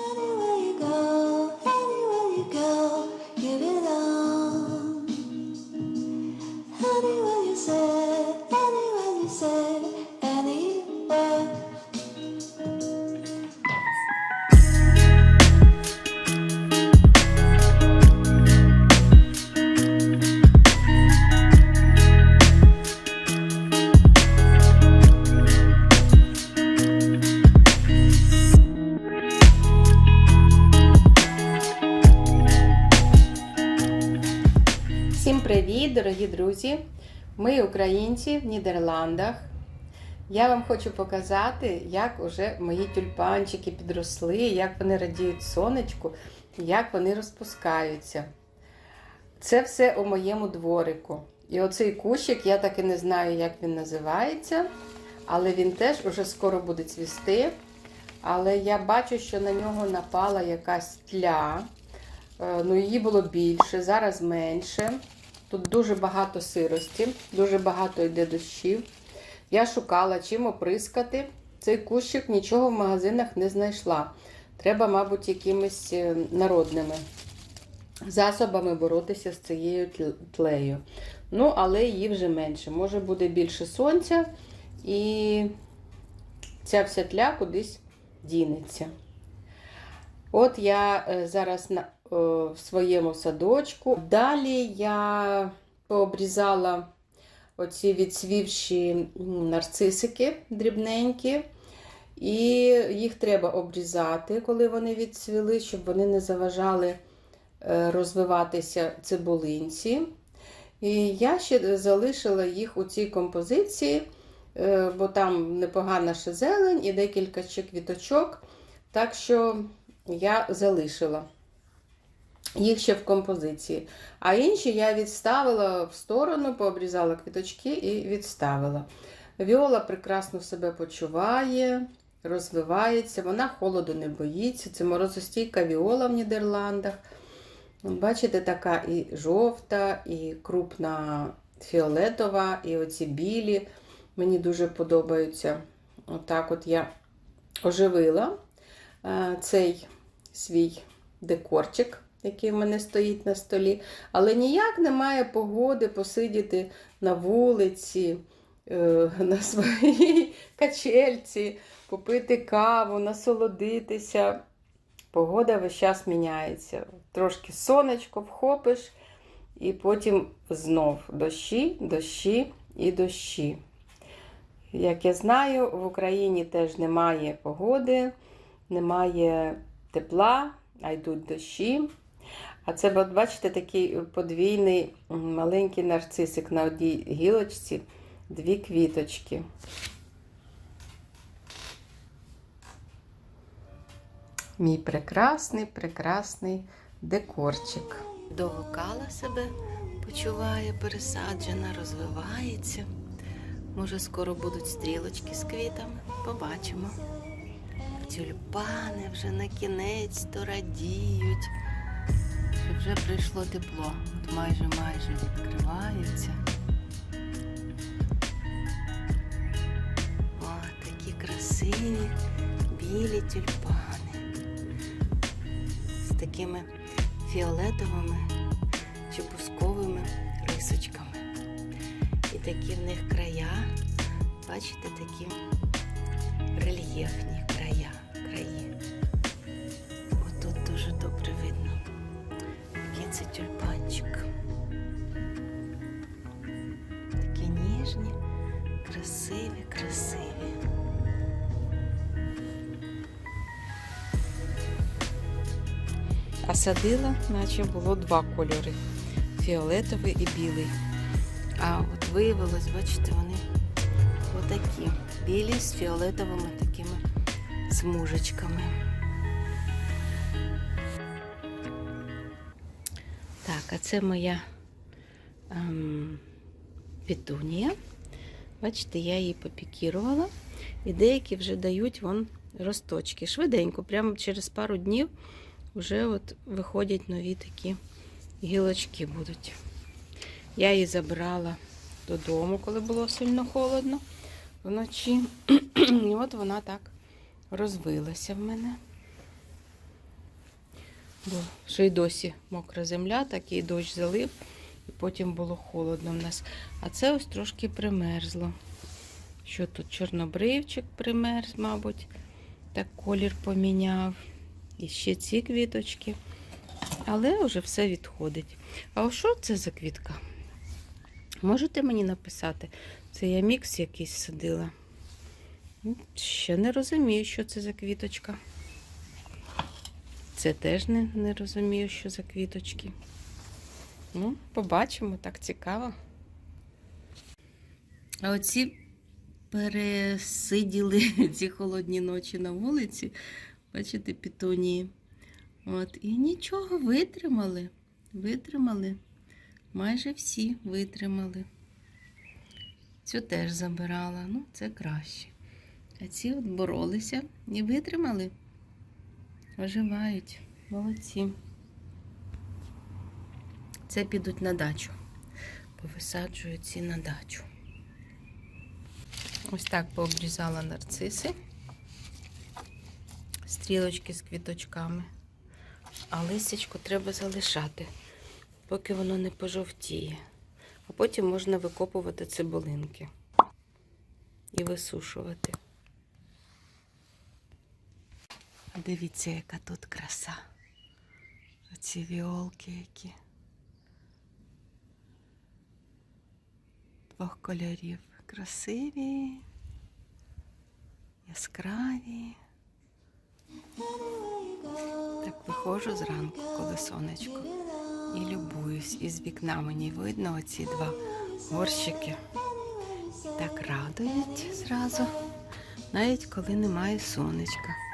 Hello. Дорогі друзі! Ми українці в Нідерландах. Я вам хочу показати, як уже мої тюльпанчики підросли, як вони радіють сонечку, як вони розпускаються. Це все у моєму дворику. І оцей кущик, я так і не знаю, як він називається, але він теж уже скоро буде цвісти. Але я бачу, що на нього напала якась тля. Е, Ну, її було більше, зараз менше. Тут дуже багато сирості, дуже багато йде дощів. Я шукала, чим оприскати. Цей кущик нічого в магазинах не знайшла. Треба, мабуть, якимись е, народними засобами боротися з цією тл- тлею. Ну, але її вже менше. Може буде більше сонця, і ця вся тля кудись дінеться. От я е, зараз на, в своєму садочку. Далі я пообрізала оці відсвівші нарцисики дрібненькі. І їх треба обрізати, коли вони відцвіли, щоб вони не заважали е, розвиватися цибулинці. І я ще залишила їх у цій композиції, е, бо там непогана ще зелень і декілька ще квіточок. Так що я залишила їх ще в композиції. А інші я відставила в сторону, пообрізала квіточки і відставила. Віола прекрасно себе почуває, розвивається, вона холоду не боїться. Це морозостійка віола в Нідерландах. Бачите, така і жовта, і крупна фіолетова, і оці білі. Мені дуже подобаються. Отак от я оживила е, цей свій декорчик, який в мене стоїть на столі. Але ніяк немає погоди посидіти на вулиці, е, на своїй качельці, попити каву, насолодитися. Погода весь час міняється. Трошки сонечко вхопиш, і потім знов дощі, дощі і дощі. Як я знаю, в Україні теж немає погоди, немає тепла, а йдуть дощі. А це, бачите, такий подвійний маленький нарцисик на одній гілочці, дві квіточки. Мій прекрасний, прекрасний декорчик. Довокала себе, почуває, пересаджена, розвивається. Може, скоро будуть стрілочки з квітами. Побачимо. Тюльпани вже на кінець то радіють. Вже прийшло тепло. От майже майже відкриваються. О, такі красиві білі тюльпани. З такими фіолетовими чи бусковими рисочками. І такі в них края, бачите, такі рельєфні края, краї. Отут дуже добре видно, це тюльпанчик. Такі ніжні, красиві, красиві. А садила, наче було два кольори фіолетовий і білий. А от виявилось, бачите, вони отакі. Білі з фіолетовими такими смужечками. А це моя ем, петунія. Бачите, я її попікірувала. І деякі вже дають вон росточки. Швиденько, прямо через пару днів вже от виходять нові такі гілочки будуть. Я її забрала додому, коли було сильно холодно вночі. І от вона так розвилася в мене. Бо ще й досі мокра земля, такий дощ залив, і потім було холодно в нас. А це ось трошки примерзло. Що тут? Чорнобривчик примерз, мабуть, так колір поміняв. І ще ці квіточки. Але вже все відходить. А ось що це за квітка? Можете мені написати? Це я мікс якийсь садила. Ще не розумію, що це за квіточка. Це теж не, не розумію, що за квіточки. Ну, побачимо, так цікаво. А оці пересиділи ці холодні ночі на вулиці. Бачите, пітонії. От, і нічого, витримали. Витримали. Майже всі витримали. Цю теж забирала, ну, це краще. А ці от боролися і витримали. Оживають. Молодці. Це підуть на дачу. Повисаджую ці на дачу. Ось так пообрізала нарциси. Стрілочки з квіточками. А листячко треба залишати, поки воно не пожовтіє. А потім можна викопувати цибулинки і висушувати. Дивіться, яка тут краса. Оці віолки які. Двох кольорів. Красиві, яскраві. Так виходжу зранку, коли сонечко. І любуюсь. Із вікна мені видно оці два горщики. Так радують зразу, навіть коли немає сонечка.